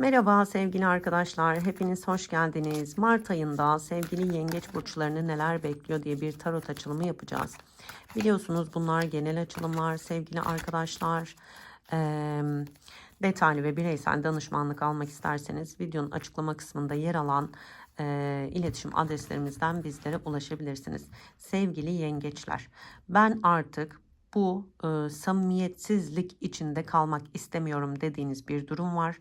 Merhaba sevgili arkadaşlar. Hepiniz hoş geldiniz. Mart ayında sevgili yengeç burçlarını neler bekliyor diye bir tarot açılımı yapacağız. Biliyorsunuz bunlar genel açılımlar sevgili arkadaşlar. Ee, detaylı ve bireysel danışmanlık almak isterseniz videonun açıklama kısmında yer alan e, iletişim adreslerimizden bizlere ulaşabilirsiniz. Sevgili yengeçler ben artık bu e, samimiyetsizlik içinde kalmak istemiyorum dediğiniz bir durum var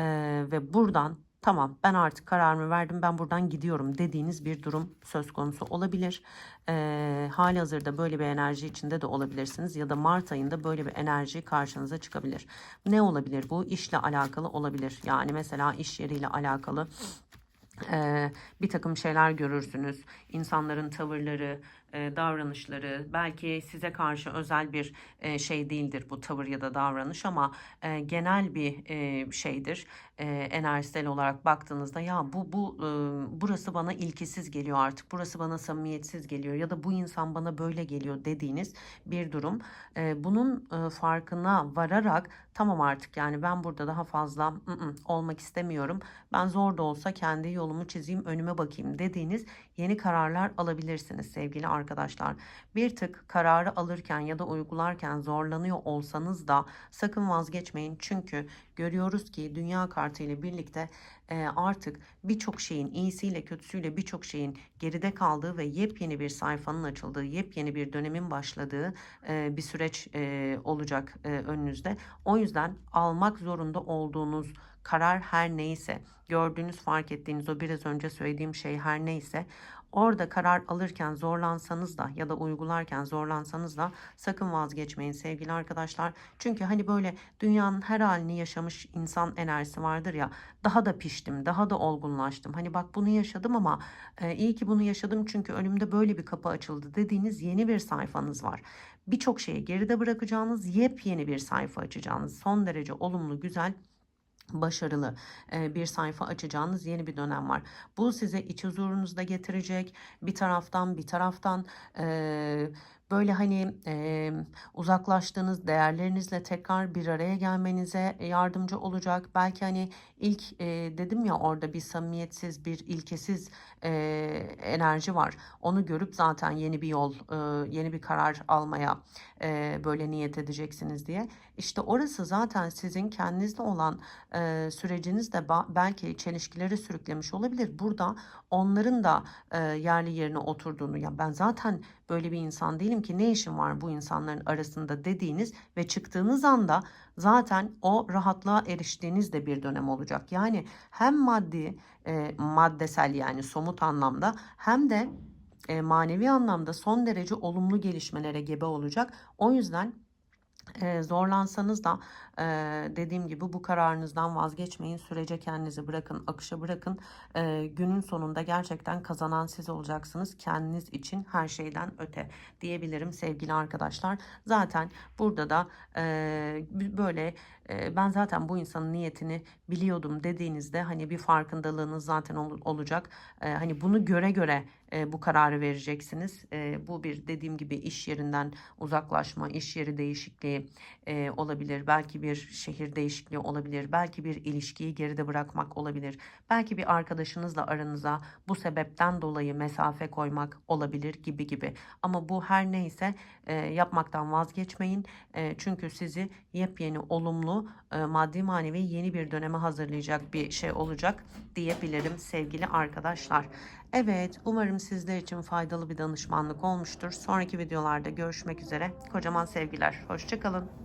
E, ve buradan tamam ben artık kararımı verdim ben buradan gidiyorum dediğiniz bir durum söz konusu olabilir. E, hali hazırda böyle bir enerji içinde de olabilirsiniz ya da Mart ayında böyle bir enerji karşınıza çıkabilir. Ne olabilir bu? İşle alakalı olabilir. Yani mesela iş yeriyle alakalı ee, bir takım şeyler görürsünüz. İnsanların tavırları, e, davranışları belki size karşı özel bir e, şey değildir bu tavır ya da davranış ama e, genel bir e, şeydir. E, enerjisel olarak baktığınızda ya bu bu e, burası bana ilkesiz geliyor artık. Burası bana samimiyetsiz geliyor ya da bu insan bana böyle geliyor dediğiniz bir durum. E, bunun e, farkına vararak tamam artık yani ben burada daha fazla ı -ı, olmak istemiyorum. Ben zor da olsa kendi yolumu çizeyim, önüme bakayım dediğiniz yeni kararlar alabilirsiniz sevgili arkadaşlar. Bir tık kararı alırken ya da uygularken zorlanıyor olsanız da sakın vazgeçmeyin. Çünkü görüyoruz ki dünya kartı ile birlikte e, artık birçok şeyin iyisiyle kötüsüyle birçok şeyin geride kaldığı ve yepyeni bir sayfanın açıldığı, yepyeni bir dönemin başladığı e, bir süreç e, olacak önünüzde. O yüzden almak zorunda olduğunuz karar her neyse, gördüğünüz fark ettiğiniz o biraz önce söylediğim şey her neyse Orada karar alırken zorlansanız da ya da uygularken zorlansanız da sakın vazgeçmeyin sevgili arkadaşlar. Çünkü hani böyle dünyanın her halini yaşamış insan enerjisi vardır ya daha da piştim, daha da olgunlaştım. Hani bak bunu yaşadım ama e, iyi ki bunu yaşadım çünkü önümde böyle bir kapı açıldı dediğiniz yeni bir sayfanız var. Birçok şeyi geride bırakacağınız yepyeni bir sayfa açacağınız son derece olumlu, güzel başarılı bir sayfa açacağınız yeni bir dönem var. Bu size iç huzurunuzu da getirecek. Bir taraftan bir taraftan böyle hani e, uzaklaştığınız değerlerinizle tekrar bir araya gelmenize yardımcı olacak. Belki hani ilk e, dedim ya orada bir samimiyetsiz, bir ilkesiz e, enerji var. Onu görüp zaten yeni bir yol, e, yeni bir karar almaya e, böyle niyet edeceksiniz diye. İşte orası zaten sizin kendinizle olan e, sürecinizde belki çelişkileri sürüklemiş olabilir. Burada onların da e, yerli yerine oturduğunu ya ben zaten böyle bir insan değilim ki ne işim var bu insanların arasında dediğiniz ve çıktığınız anda zaten o rahatlığa eriştiğiniz de bir dönem olacak. Yani hem maddi, e, maddesel yani somut anlamda hem de e, manevi anlamda son derece olumlu gelişmelere gebe olacak. O yüzden zorlansanız da dediğim gibi bu kararınızdan vazgeçmeyin. Sürece kendinizi bırakın, akışa bırakın. Günün sonunda gerçekten kazanan siz olacaksınız. Kendiniz için her şeyden öte diyebilirim sevgili arkadaşlar. Zaten burada da böyle ben zaten bu insanın niyetini biliyordum dediğinizde hani bir farkındalığınız zaten ol, olacak. Hani bunu göre göre bu kararı vereceksiniz. Bu bir dediğim gibi iş yerinden uzaklaşma, iş yeri değişikliği olabilir. Belki bir şehir değişikliği olabilir. Belki bir ilişkiyi geride bırakmak olabilir. Belki bir arkadaşınızla aranıza bu sebepten dolayı mesafe koymak olabilir gibi gibi. Ama bu her neyse yapmaktan vazgeçmeyin. Çünkü sizi yepyeni olumlu e, maddi manevi yeni bir döneme hazırlayacak bir şey olacak diyebilirim sevgili arkadaşlar. Evet, umarım sizler için faydalı bir danışmanlık olmuştur. Sonraki videolarda görüşmek üzere. Kocaman sevgiler. Hoşçakalın.